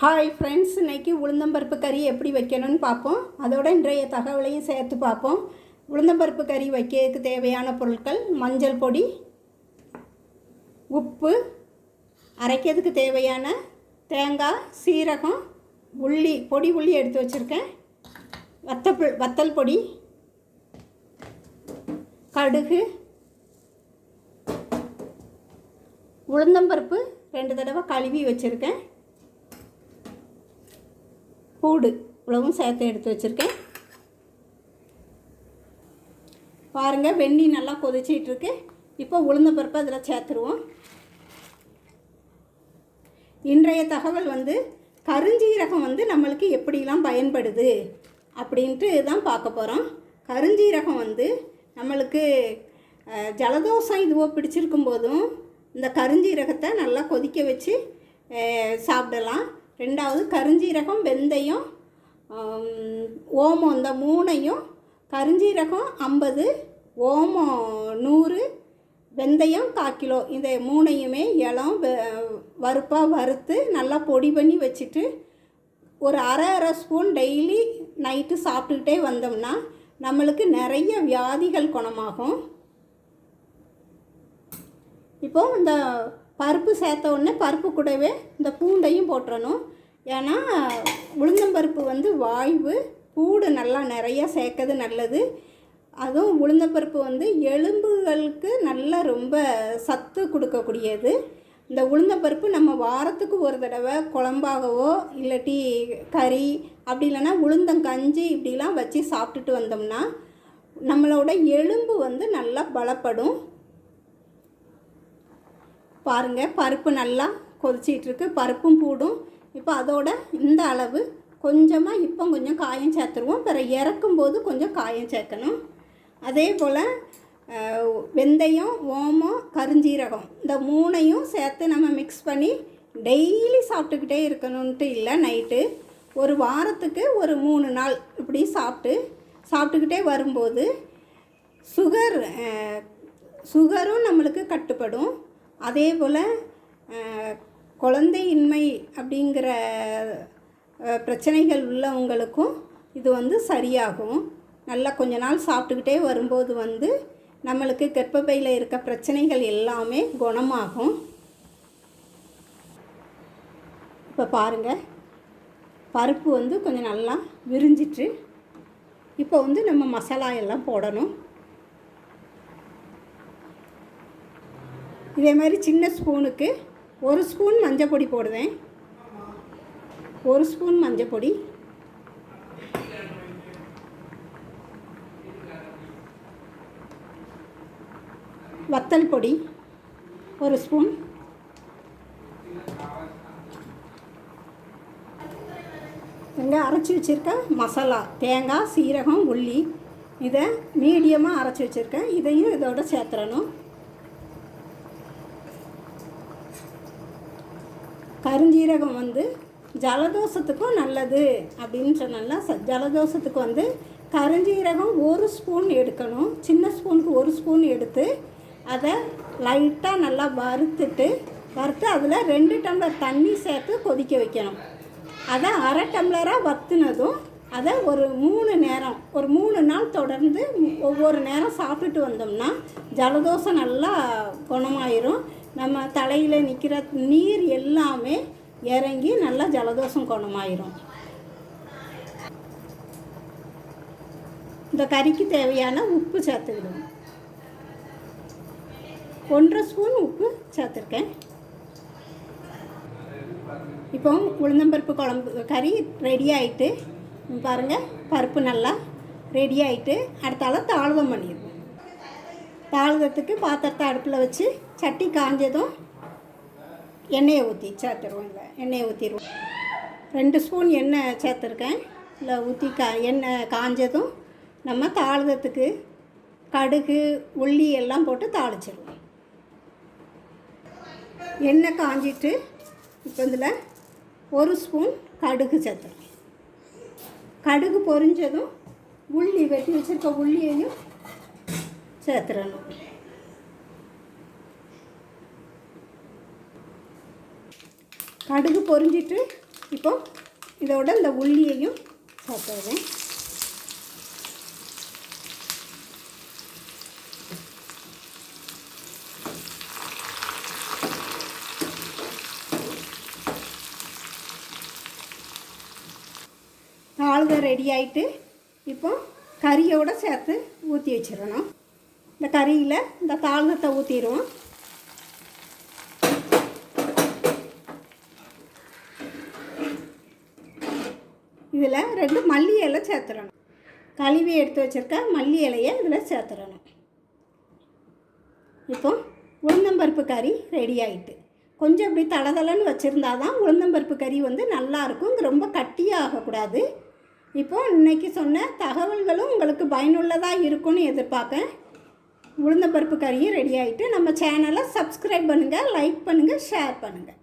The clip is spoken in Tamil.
ஹாய் ஃப்ரெண்ட்ஸ் இன்னைக்கு உளுந்தம்பருப்பு கறி எப்படி வைக்கணும்னு பார்ப்போம். அதோட இன்றைய தகவலையும் சேர்த்து பார்ப்போம். உளுந்தம்பருப்பு கறி வைக்கிறதுக்கு தேவையான பொருட்கள் மஞ்சள் பொடி உப்பு அரைக்கிறதுக்கு தேவையான தேங்காய் சீரகம் உள்ளி பொடி உள்ளி எடுத்து வச்சுருக்கேன். வத்தல் வத்தல் பொடி கடுகு உளுந்தம்பருப்பு ரெண்டு தடவை கழுவி வச்சுருக்கேன். பூடு இவ்வளவும் சேர்த்து எடுத்து வச்சுருக்கேன். பாருங்கள் வெண்ணி நல்லா கொதிச்சிகிட்ருக்கு இப்போ உளுந்த பருப்பு அதில் சேர்த்துருவோம். இன்றைய தகவல் வந்து கருஞ்சீரகம் வந்து நம்மளுக்கு எப்படிலாம் பயன்படுது அப்படின்ட்டு தான் பார்க்க போகிறோம் கருஞ்சீரகம் வந்து நம்மளுக்கு ஜலதோஷம் இதுவோ பிடிச்சிருக்கும் போதும் இந்த கருஞ்சீரகத்தை நல்லா கொதிக்க வச்சு சாப்பிடலாம். ரெண்டாவது கருஞ்சீரகம் வெந்தயம் ஓமம் இந்த மூணையும் கருஞ்சீரகம் ஐம்பது ஓமம் நூறு வெந்தயம் கால் கிலோ. இதை மூணையுமே இளம் வறுப்பாக வறுத்து நல்லா பொடி பண்ணி வச்சுட்டு ஒரு அரை அரை ஸ்பூன் டெய்லி நைட்டு சாப்பிட்டுக்கிட்டே வந்தோம்னா நம்மளுக்கு நிறைய வியாதிகள் குணமாகும். இப்போ இந்த பருப்பு சேர்த்த உடனே பருப்பு கூடவே இந்த பூண்டையும் போட்டுறணும். ஏன்னா உளுந்தம்பருப்பு வந்து வாய்வு பூடு நல்லா நிறையா சேர்க்கறது நல்லது. அதுவும் உளுந்தம்பருப்பு வந்து எலும்புகளுக்கு நல்லா ரொம்ப சத்து கொடுக்கக்கூடியது. இந்த உளுந்தம்பருப்பு நம்ம வாரத்துக்கு ஒரு தடவை குழம்பாகவோ இல்லாட்டி கறி அப்படி இல்லைன்னா உளுந்தங்கஞ்சி இப்படிலாம் வச்சு சாப்பிட்டுட்டு வந்தோம்னா நம்மளோட எலும்பு வந்து நல்லா பலப்படும். பாருங்கள் பருப்பு நல்லா கொதிச்சிகிட்ருக்கு பருப்பும் பூடும். இப்போ அதோட இந்த அளவு கொஞ்சமாக இப்போ கொஞ்சம் காயம் சேர்த்துருவோம். பிறகு இறக்கும்போது கொஞ்சம் காயம் சேர்க்கணும். அதே போல் வெந்தயம் ஓமம் கருஞ்சீரகம் இந்த மூணையும் சேர்த்து நம்ம மிக்ஸ் பண்ணி டெய்லி சாப்பிட்டுக்கிட்டே இருக்கணுன்ட்டு இல்லை நைட்டு. ஒரு வாரத்துக்கு ஒரு மூணு நாள் இப்படி சாப்பிட்டு சாப்பிட்டுக்கிட்டே வரும்போது சுகர் சுகரும் நம்மளுக்கு கட்டுப்படும். அதே போல் குழந்தையின்மை அப்படிங்கிற பிரச்சனைகள் உள்ளவங்களுக்கும் இது வந்து சரியாகும். நல்லா கொஞ்ச நாள் சாப்பிட்டுக்கிட்டே வரும்போது வந்து நம்மளுக்கு கர்ப்பப்பையில் இருக்க பிரச்சனைகள் எல்லாமே குணமாகும். இப்போ பாருங்கள் பருப்பு வந்து கொஞ்சம் நல்லா விரிஞ்சிட்டு இப்போ வந்து நம்ம மசாலா எல்லாம் போடணும். இதே மாதிரி சின்ன ஸ்பூனுக்கு ஒரு ஸ்பூன் மஞ்சள் பொடி போடுவேன். ஒரு ஸ்பூன் மஞ்சள் பொடி. வத்தல் பொடி ஒரு ஸ்பூன். இங்கே அரைச்சி வச்சுருக்க மசாலா தேங்காய் சீரகம் உள்ளி. இதை மீடியமாக அரைச்சி வச்சுருக்கேன். இதையும் இதோட சேர்த்துறணும் கருஞ்சீரகம் வந்து ஜலதோஷத்துக்கும் நல்லது அப்படின்னு சொன்னால ச ஜலதோஷத்துக்கு வந்து கருஞ்சீரகம் ஒரு ஸ்பூன் எடுக்கணும். சின்ன ஸ்பூனுக்கு ஒரு ஸ்பூன் எடுத்து அதை லைட்டாக நல்லா வறுத்துட்டு வறுத்து அதில் ரெண்டு டம்ளர் தண்ணி சேர்த்து கொதிக்க வைக்கணும். அதை அரை டம்ளராக வத்துனதும் அதை ஒரு மூணு நேரம் ஒரு மூணு நாள் தொடர்ந்து ஒவ்வொரு நேரம் சாப்பிட்டுட்டு வந்தோம்னா ஜலதோஷம் நல்லா குணமாயிரும். நம்ம தலையில் நிற்கிற நீர் எல்லாமே இறங்கி நல்லா ஜலதோஷம் குணமாயிரும். இந்த கறிக்கு தேவையான உப்பு சேர்த்துக்கிடுவோம். ஒன்றரை ஸ்பூன் உப்பு சேர்த்துருக்கேன். இப்போ உளுந்தம்பருப்பு குழம்பு கறி ரெடி ஆகிட்டு பாருங்கள் பருப்பு நல்லா ரெடி ஆகிட்டு அடுத்தால தாழ்வம் பண்ணிடுவோம் தாழ்வத்துக்கு பாத்திரத்தை அடுப்பில் வச்சு சட்டி காஞ்சதும் எண்ணெயை ஊற்றி சேர்த்துருவோம் இல்லை எண்ணெயை ஊற்றிடுவோம் ரெண்டு ஸ்பூன் எண்ணெய் சேர்த்துருக்கேன். இல்லை ஊற்றி கா எண்ணெய் காஞ்சதும் நம்ம தாளிதத்துக்கு கடுகு உள்ளி எல்லாம் போட்டு தாளிச்சிடுவோம். எண்ணெய் காஞ்சிட்டு இப்போ இதில் ஒரு ஸ்பூன் கடுகு சேர்த்துருவோம். கடுகு பொரிஞ்சதும் உள்ளி வெட்டி வச்சுருக்க உள்ளியையும் சேர்த்துடணும். கடுகு பொரிஞ்சிட்டு இப்போ இதோட இந்த உள்ளியையும் சாப்பிடுவேன் தாழ்க ரெடி ஆயிட்டு இப்போ கறியோடு சேர்த்து ஊற்றி வச்சிடணும். இந்த கறியில் இந்த தாழ்கத்தை ஊற்றிடுவோம் இதில் ரெண்டு மல்லி இலை சேர்த்துடணும். கழுவி எடுத்து வச்சுருக்க மல்லி இலையை இதில் சேர்த்துடணும். இப்போ உளுந்தம்பருப்பு கறி ரெடி ஆகிட்டு கொஞ்சம் இப்படி தளதளன்னு வச்சுருந்தா தான் உளுந்தம்பருப்பு கறி வந்து நல்லா இருக்கும். ரொம்ப கட்டியாக ஆகக்கூடாது. இப்போது இன்னைக்கு சொன்ன தகவல்களும் உங்களுக்கு பயனுள்ளதாக இருக்கும்னு எதிர்பார்க்கேன். உளுந்தம்பருப்பு கறியும் ரெடி ஆகிட்டு நம்ம சேனலை சப்ஸ்கிரைப் பண்ணுங்கள் லைக் பண்ணுங்கள் ஷேர் பண்ணுங்கள்